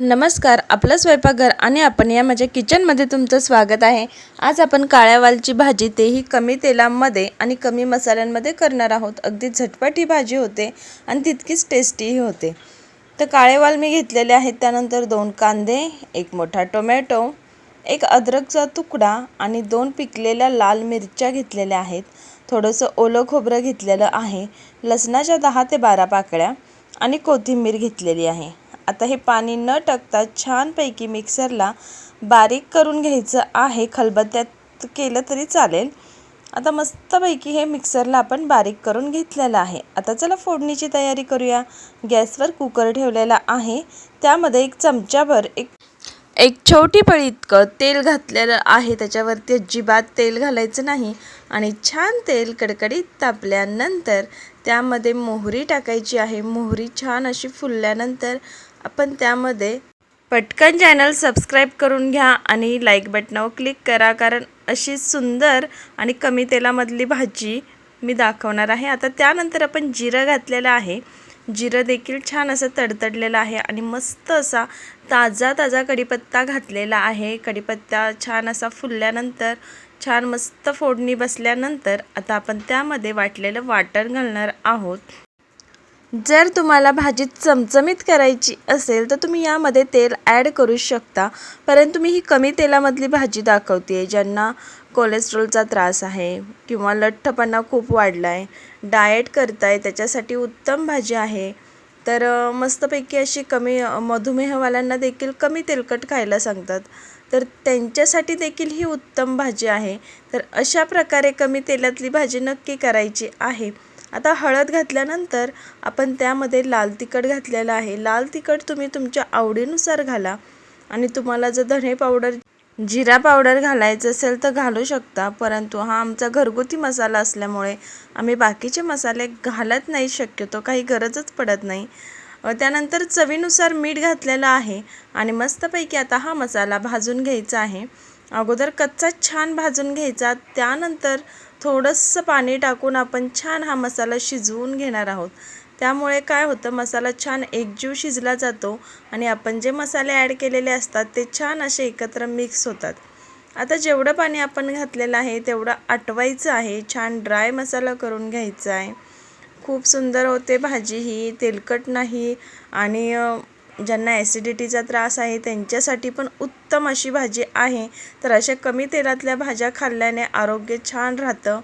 नमस्कार आपलं स्वयंपाकघर आणि आपण या माझ्या किचनमध्ये तुमचं स्वागत आहे. आज आपण काळ्या वालची भाजी तेही कमी तेलामध्ये आणि कमी मसाल्यांमध्ये करणार आहोत. अगदी झटपट ही भाजी होते आणि तितकीच टेस्टीही होते. तर काळे वाल मी घेतलेले आहेत त्यानंतर दोन कांदे एक मोठा टोमॅटो एक अद्रकचा तुकडा आणि दोन पिकलेल्या लाल मिरच्या घेतलेल्या आहेत. थोडंसं ओलं खोबरं घेतलेलं आहे लसणाच्या दहा ते बारा पाकळ्या आणि कोथिंबीर घेतलेली आहे. आता हे पाणी न टाकता छानपैकी मिक्सरला बारीक करून घ्यायचं आहे. खलबत्त्यात केलं तरी चालेल. आता मस्तपैकी हे मिक्सरला आपण बारीक करून घेतलेलं आहे. आता चला फोडणीची तयारी करूया. गॅसवर कुकर ठेवलेला आहे. त्यामध्ये एक चमचाभर एक एक छोटी पळी इतकं तेल घातलेलं आहे. त्याच्यावरती अजिबात तेल घालायचं नाही आणि छान तेल कडकडीत तापल्यानंतर त्यामध्ये मोहरी टाकायची आहे. मोहरी छान अशी फुलल्यानंतर आपण त्यामध्ये पटकन चॅनल सबस्क्राईब करून घ्या आणि लाईक बटनावर क्लिक करा. कारण अशी सुंदर आणि कमी तेलामधली भाजी मी दाखवणार आहे. आता त्यानंतर आपण जिरं घातलेलं आहे. जिरं देखील छान असं तडतडलेलं आहे आणि मस्त असा ताजा ताजा कढीपत्ता घातलेला आहे. कढीपत्ता छान असा फुलल्यानंतर छान मस्त फोडणी बसल्यानंतर आता आपण त्यामध्ये वाटलेलं वाटण घालणार आहोत. जर तुम्हाला भाजी चमचमीत करायची असेल तर तुम्ही यामध्ये तेल ॲड करू शकता. परंतु मी ही कमी तेलामधली भाजी दाखवते आहे ज्यांना कोलेस्ट्रॉलचा त्रास आहे किंवा लठ्ठपणा खूप वाढला आहे डाएट करताय त्याच्यासाठी उत्तम भाजी आहे. तर मस्तपैकी अशी कमी मधुमेहवाल्यांना देखील कमी तेलकट खायला सांगतात. तर त्यांच्यासाठी देखील ही उत्तम भाजी आहे. तर अशा प्रकारे कमी तेलातली भाजी नक्की करायची आहे. आता हळद घातल्यानंतर आपण त्यामध्ये लाल तिखट घातलेलं आहे. लाल तिखट तुम्ही तुमच्या आवडीनुसार घाला. आणि तुम्हाला जर धणे पावडर जिरा पावडर घालायचं असेल तर घालू शकता. परंतु हा आमचा घरगुती मसाला असल्यामुळे आम्ही बाकीचे मसाले घालत नाही. शक्यतो काही गरजच पडत नाही. त्यानंतर चवीनुसार मीठ घातलेलं आहे. आणि मस्तपैकी आता हा मसाला भाजून घ्यायचा आहे. अगोदर कच्चा छान भाजून घ्यायचा. त्यानंतर थोडंसं पाणी टाकून आपण छान हा मसाला शिजवून घेणार आहोत. त्यामुळे काय होतं मसाला छान एकजीव शिजला जातो आणि आपण जे मसाले ॲड केलेले असतात ते छान असे एकत्र मिक्स होतात. आता जेवढं पाणी आपण घातलेलं आहे तेवढं आटवायचं आहे. छान ड्राय मसाला करून घ्यायचा आहे. खूप सुंदर होते भाजी ही तेलकट नाही आणि ज्यांना ॲसिडिटीचा त्रास आहे त्यांच्यासाठी पण उत्तम अशी भाजी आहे. तर अशा कमी तेलातल्या भाज्या खाल्ल्याने आरोग्य छान राहतं.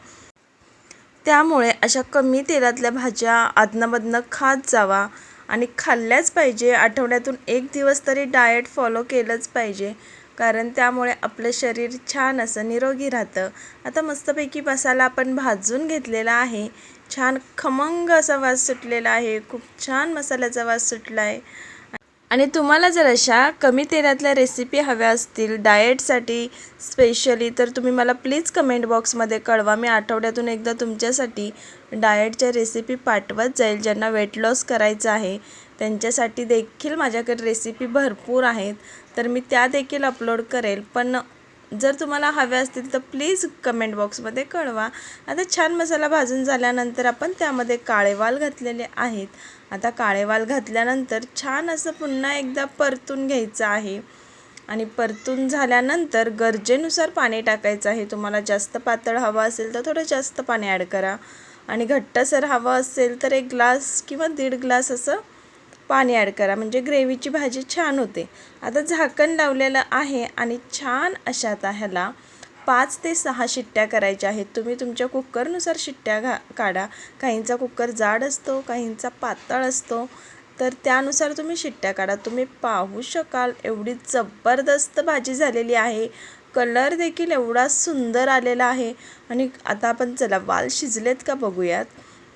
त्यामुळे अशा कमी तेलातल्या भाज्या आदनमधनं खात जावा आणि खाल्ल्याच पाहिजे. आठवड्यातून एक दिवस तरी डाएट फॉलो केलंच पाहिजे. कारण त्यामुळे आपलं शरीर छान असं निरोगी राहतं. आता मस्तपैकी मसाला आपण भाजून घेतलेला आहे. छान खमंग असा वास सुटलेला आहे. खूप छान मसाल्याचा वास सुटला आहे आणि तुम्हाला जर अशा कमी तेलातल्या रेसिपी हव्या असतील डाएटसाठी स्पेशली तर तुम्ही मला प्लीज कमेंट बॉक्समध्ये कळवा. मी आठवड्यातून एकदा तुमच्यासाठी डाएटच्या रेसिपी पाठवत जाईल ज्यांना वेट लॉस करायचं आहे. त्यांच्यासाठी देखील माझ्याकडे रेसिपी भरपूर आहेत. तर मी त्या देखील अपलोड करेल. पण जर तुम्हाला हवे असतील तर प्लीज कमेंट बॉक्समध्ये कळवा. आता छान मसाला भाजून झाल्यानंतर आपण त्यामध्ये काळेवाल घातलेले आहेत. आता काळेवाल घातल्यानंतर छान असं पुन्हा एकदा परतून घ्यायचं आहे. आणि परतून झाल्यानंतर गरजेनुसार पाणी टाकायचं आहे. तुम्हाला जास्त पातळ हवं असेल तर थोडं जास्त पाणी ॲड करा. आणि घट्टसर हवं असेल तर एक ग्लास किंवा दीड ग्लास असं पाणी ॲड करा. म्हणजे ग्रेव्हीची भाजी छान होते. आता झाकण लावलेलं आहे आणि छान अशा आता ह्याला पाच ते सहा शिट्ट्या करायच्या आहेत. तुम्ही तुमच्या कुकरनुसार शिट्ट्या घा काढा. काहींचा कुकर जाड असतो काहींचा पातळ असतो. तर त्यानुसार तुम्ही शिट्ट्या काढा. तुम्ही पाहू शकाल एवढी जबरदस्त भाजी झालेली आहे. कलर देखील एवढा सुंदर आलेला आहे. आणि आता आपण चला वाल शिजलेत का बघूयात.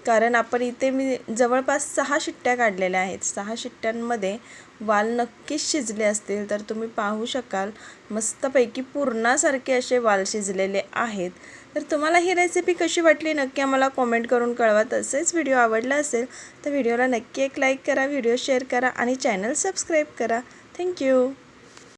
कारण आपण इथे मी जवळपास सहा शिट्ट्या काढलेल्या आहेत. सहा शिट्ट्यांमध्ये वाल नक्कीच शिजले असतील तर तुम्ही पाहू शकाल मस्तपैकी पूर्णासारखे असे वाल शिजलेले आहेत. तर तुम्हाला ही रेसिपी कशी वाटली नक्की आम्हाला कॉमेंट करून कळवा. तसेच व्हिडिओ आवडला असेल तर व्हिडिओला नक्की एक लाईक करा व्हिडिओ शेअर करा आणि चॅनल सबस्क्राईब करा. थँक्यू